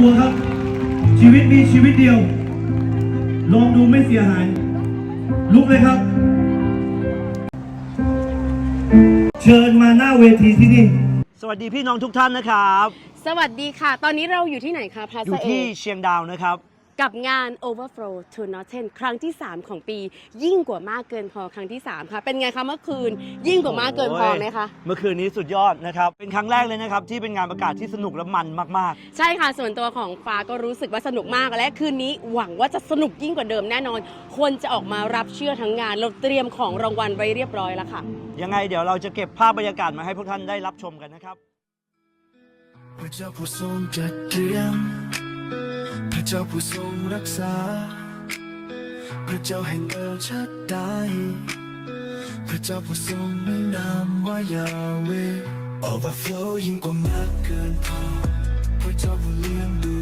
กลัวครับ ชีวิตมีชีวิตเดียว ลองดูไม่เสียหาย ลุกเลยครับ เชิญมาหน้าเวทีที่นี่ สวัสดีพี่น้องทุกท่านนะครับ สวัสดีค่ะ ตอนนี้เราอยู่ที่ไหนคะพาอยู่ซาเอที่เชียงดาวนะครับ กับงาน Overflow to Northern ครั้งที่ 3 ของปี ยิ่งกว่ามากเกินพอครั้งที่ 3 ค่ะ เป็นไงคะเมื่อคืน ยิ่งกว่ามากเกินพอไหมคะ เมื่อคืนนี้สุดยอดนะครับ เป็นครั้งแรกเลยนะครับ ที่เป็นงานประกาศที่สนุกและมันมากใช่ค่ะ ส่วนตัวของฟ้าก็รู้สึกว่าสนุกมาก และคืนนี้หวังว่าจะสนุกยิ่งกว่าเดิมแน่นอน คนจะออกมารับเชื่อทั้งงาน เราเตรียมของรางวัลไว้เรียบร้อยแล้วค่ะๆยังไงเดี๋ยวเราจะเก็บภาพบรรยากาศมาให้พวกท่านได้รับชมกันนะครับพระเจ้าผู้ทรงจัดเตรียมพระ เจ้าผู้ทรงรักษา พระเจ้าแห่งเอลชัดไดพระเจ้าผู้ทรงมีนามว่ายาเว Overflow ยิ่งกว่ามากเกินพอพระเจ้าผู้เลี้ยงดู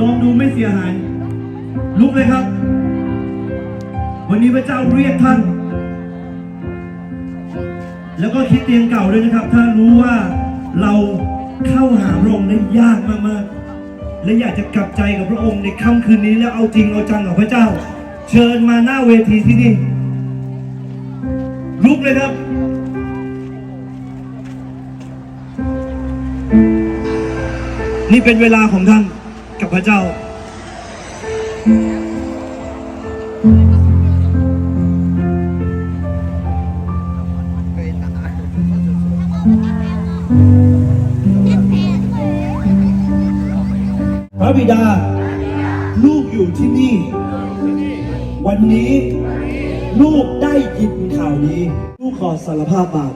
ลองดูไม่เสียหาย ลุกเลยครับ วันนี้พระเจ้าเรียกท่าน แล้วก็คิดเตียงเก่าด้วยนะครับ ถ้ารู้ว่าเราเข้าหาพระองค์ได้ยากมากๆ และอยากจะกลับใจกับพระองค์ในค่ำคืนนี้แล้วเอาจริงเอาจังกับพระเจ้า เชิญมาหน้าเวทีที่นี่ ลุกเลยครับนี่เป็นเวลาของท่าน กับพระเจ้า พระบิดา ลูกอยู่ที่นี่ วันนี้ลูกได้ยินข่าวนี้ ลูกขอสารภาพบาป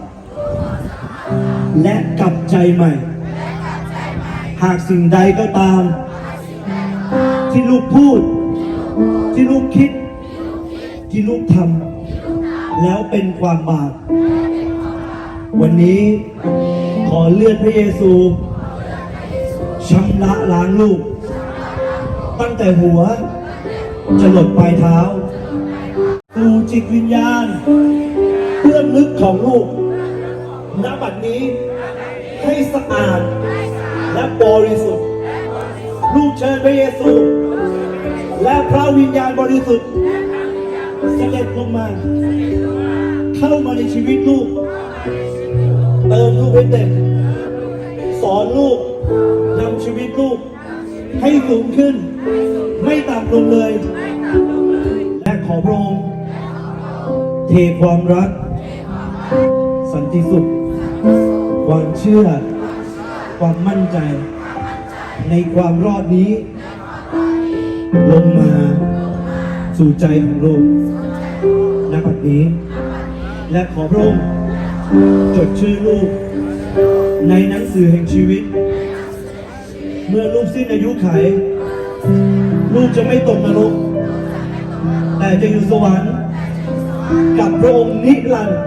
และกลับใจใหม่ หากสิ่งใดก็ตาม ที่ลูกพูด ที่ลูกคิด ที่ลูกทำแล้วเป็นความบาปวันนี้ขอเลือดพระเยซูชำระล้างลูก ตั้งแต่หัวจะหลดปลายเท้าสู่จิตวิญญาณเพื่อนลึกของลูกณบัดนี้ให้สะอาดและบริสุทธิ์ลูกเชิญพระเยซู และพระวิญญาณบริสุทธิ์เสด็จลงมา เข้ามาในชีวิตลูก เติมลูกให้เต็มสอนลูกนำชีวิตลูก ให้สูงขึ้น ไม่ต่ำลงเลย และขอพระองค์เทความรัก สันติสุข ความเชื่อ ความมั่นใจ ในความรอดนี้ ลงมา สู่ใจของโลกณบัดนี้ และขอพระองค์จดชื่อลูก ในหนังสือแห่งชีวิต เมื่อลูกสิ้นอายุไข ลูกจะไม่ตกนรก แต่จะอยู่สวรรค์ กับพระองค์นิรันดร์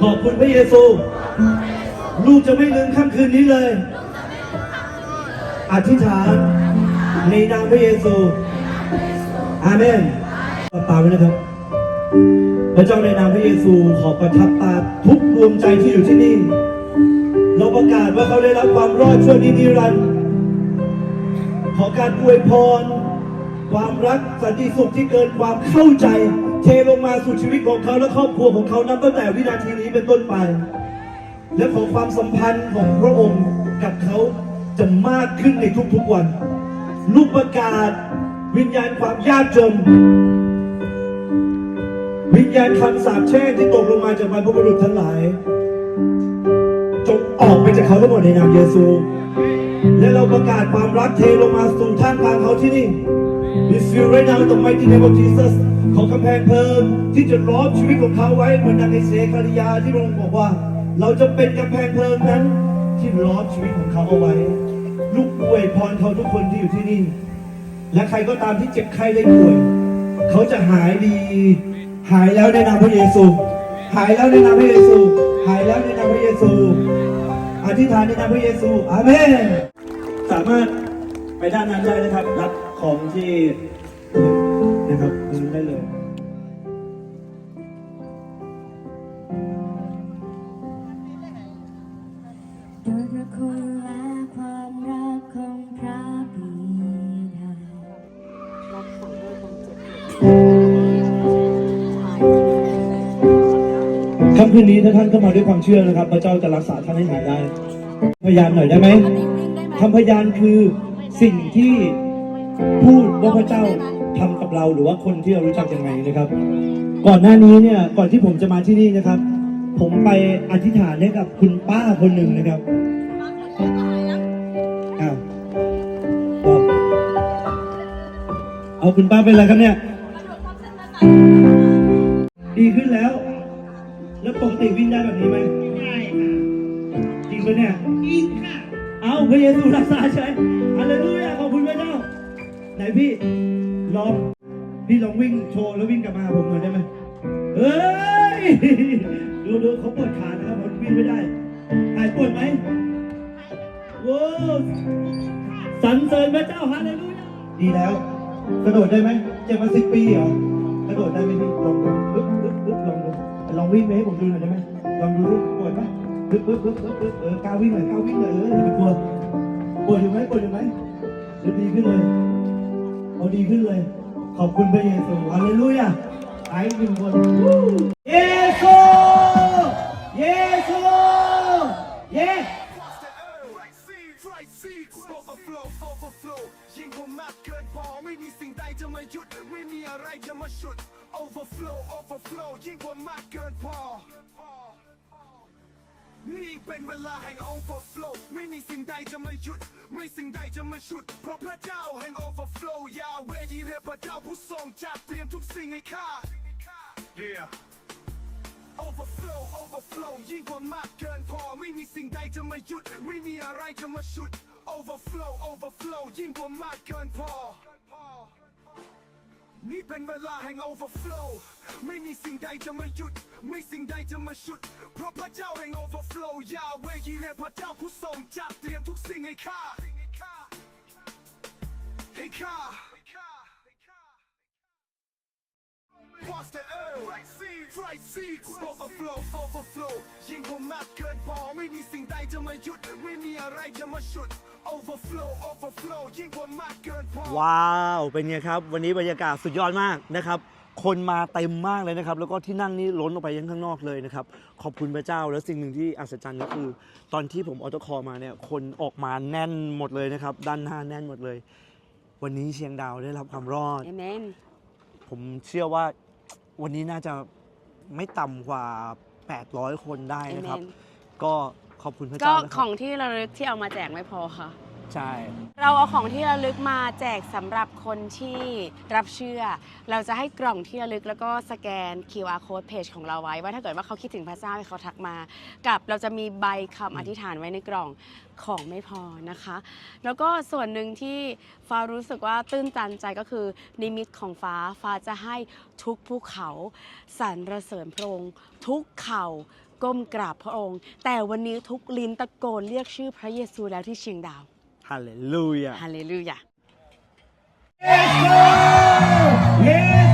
ขอบคุณพระเยซู ลูกจะไม่ลืมค่ำคืนนี้เลย อธิษฐาน ในนามพระเยซู อาเมนก็ตามไว้นะครับ พระเจ้าในนามพระเยซูขอประทับตาทุกดวงใจที่อยู่ที่นี่ เราประกาศว่าเขาได้รับความรอดชั่วนิรันดร์ขอการอวยพร ความรักสันติสุขที่เกินความเข้าใจ เทลงมาสู่ชีวิตของเขาและครอบครัวของเขานับตั้งแต่วินาทีนี้เป็นต้นไป และขอความสัมพันธ์ของพระองค์กับเขาจะมากขึ้นในทุกๆวัน ลูกประกาศ วิญญาณความยากจน วิญญาณคำสาปแช่งที่ตกลงมาจากบรรพบุรุษทั้งหลาย จงออกไปจากเขาทั้งหมดในนามเยซู และเราประกาศความรักเทลงมาสู่ท่ามกลางเขาที่นี่ We feel right now in the mighty name of Jesus ของกำแพงเพลิงที่จะล้อมชีวิตของเขาไว้เหมือนนางไอเสคาริยาที่พระองค์บอกว่า เราจะเป็นกำแพงเพลิงนั้นที่ล้อมชีวิตของเขาเอาไว้ ลูกอวยพรเขาทุกคนที่อยู่ที่นี่ และใครก็ตามที่เจ็บไข้ได้ป่วย เขาจะหายดี หายแล้วในนามพระเยซู หายแล้วในนามพระเยซู หายแล้วในนามพระเยซู อธิษฐานในนามพระเยซู อาเมน สามารถไปด้านนั้นได้นะครับ รับของที่นะครับรงนี้ได้เลยโดยพระคุณำคืนนี้ถ้าท่านเข้ามาด้วยความเชื่อนะครับ พระเจ้าจะรักษาท่านให้หายได้ พยานหน่อยได้ไหมคำพยานคือสิ่งที่พูดว่าพระเจ้าทำกับเราหรือว่าคนที่เรารู้จักยังไงนะครับ ก่อนหน้านี้เนี่ยก่อนที่ผมจะมาที่นี่นะครับ ผมไปอธิษฐานให้กับคุณป้าคนหนึ่งนะครับอ้าวบอกเอาคุณป้าเป็นอะไรครับเนี่ย ติวิ่งได้แบบนี้ไหมได้ค่ะจริงปะเนี่ย จริงค่ะ เอาพระเยซูรักษาใช่ฮาเลลูยาขอบคุณพระเจ้า ไหนพี่ลองพี่ลองวิ่งโชว์แล้ววิ่งกลับมาหาผมหน่อยได้ไหมเฮ้ย ดูดูเขาปวดขานะครับผมวิ่งไม่ได้หายปวดไหมโว้วสรรเสริญพระเจ้าฮาเลลูยาดีแล้ว กระโดดได้ไหมเจ็บมาสิบปีเหรอกระโดดได้ไหมพี่ลองดู วิ่งไปให้ผมดูหน่อยได้ไหมลองดูดิปวดไหมปึ๊บปึ๊บปึ๊บปึ๊บปึ๊บเออกล้าวิ่งหน่อยกล้าวิ่งหน่อยเอออย่าไปกลัวปวดอยู่ไหมปวดอยู่ไหมเดี๋ยวดีขึ้นเลยเอาดีขึ้นเลย ขอบคุณพระเยซูฮาเลลูยาหายหนึ่งคน เป็นเวลาแห่ง overflow ไม่มีสิ่งใดจะมาหยุด ไม่สิ่งใดจะมาฉุด เพราะพระเจ้าแห่ง overflow ยาเวยีเรียพระเจ้าผู้ทรงจัดเตรียมทุกสิ่งให้ข้า Yeah overflow overflow ยิ่งกว่ามากเกินพอไม่มีสิ่งใดจะมาหยุด ไม่มีอะไรจะมาฉุด overflow overflow ยิ่งกว่ามากเกินพอ นี่เป็นเวลาแห่ง overflow ไม่มีสิ่งใดจะมาหยุด ไม่สิ่งใดจะมาฉุด เพราะพระเจ้าแห่ง overflow ยาเวยีเรพระเจ้าผู้ทรงจัดเตรียมทุกสิ่งให้ข้าให้ข้า Cross the earth right seed right seed overflow overflow ยิ่งกว่ามากเกินพอไม่มีสิ่งใดจะมาหยุด ไม่มีอะไรจะมาฉุด overflow overflow ยิ่งกว่ามากเกินพอว้าว เป็นไงครับ วันนี้บรรยากาศสุดยอดมากนะครับ คนมาเต็มมากเลยนะครับ แล้วก็ที่นั่งนี่ล้นออกไปยังข้างนอกเลยนะครับ ขอบคุณพระเจ้า แล้วสิ่งหนึ่งที่อัศจรรย์ก็คือ ตอนที่ผมออโต้คอลมาเนี่ย คนออกมาแน่นหมดเลยนะครับ ด้านหน้าแน่นหมดเลย วันนี้เชียงดาวได้รับความรอดเอเมนผมเชื่อว่าวันนี้น่าจะไม่ต่ำกว่า 800 คนได้นะครับ Amen ก็ ขอบคุณพระก็เจ้านะคขรัอบงที่ระลึกที่เอามาแจกไม่พอค่ะ ใช่ เราเอาของที่ระลึกมาแจกสำหรับคนที่รับเชื่อ เราจะให้กล่องที่ระลึกแล้วก็สแกน QR code page ของเราไว้ ว่าถ้าเกิดว่าเขาคิดถึงพระเจ้าให้เขาทักมา กับเราจะมีใบคำอธิษฐานไว้ในกล่องของไม่พอนะคะ แล้วก็ส่วนหนึ่งที่ฟ้ารู้สึกว่าตื้นตันใจก็คือนิมิตของฟ้าฟ้าจะให้ทุกภูเขาสรรเสริญพระองค์ทุกเข่า ก้มกราบพระองค์ แต่วันนี้ทุกลิ้นตะโกนเรียกชื่อพระเยซูแล้วที่เชียงดาวฮาเลลูยาฮาเลลูยา เย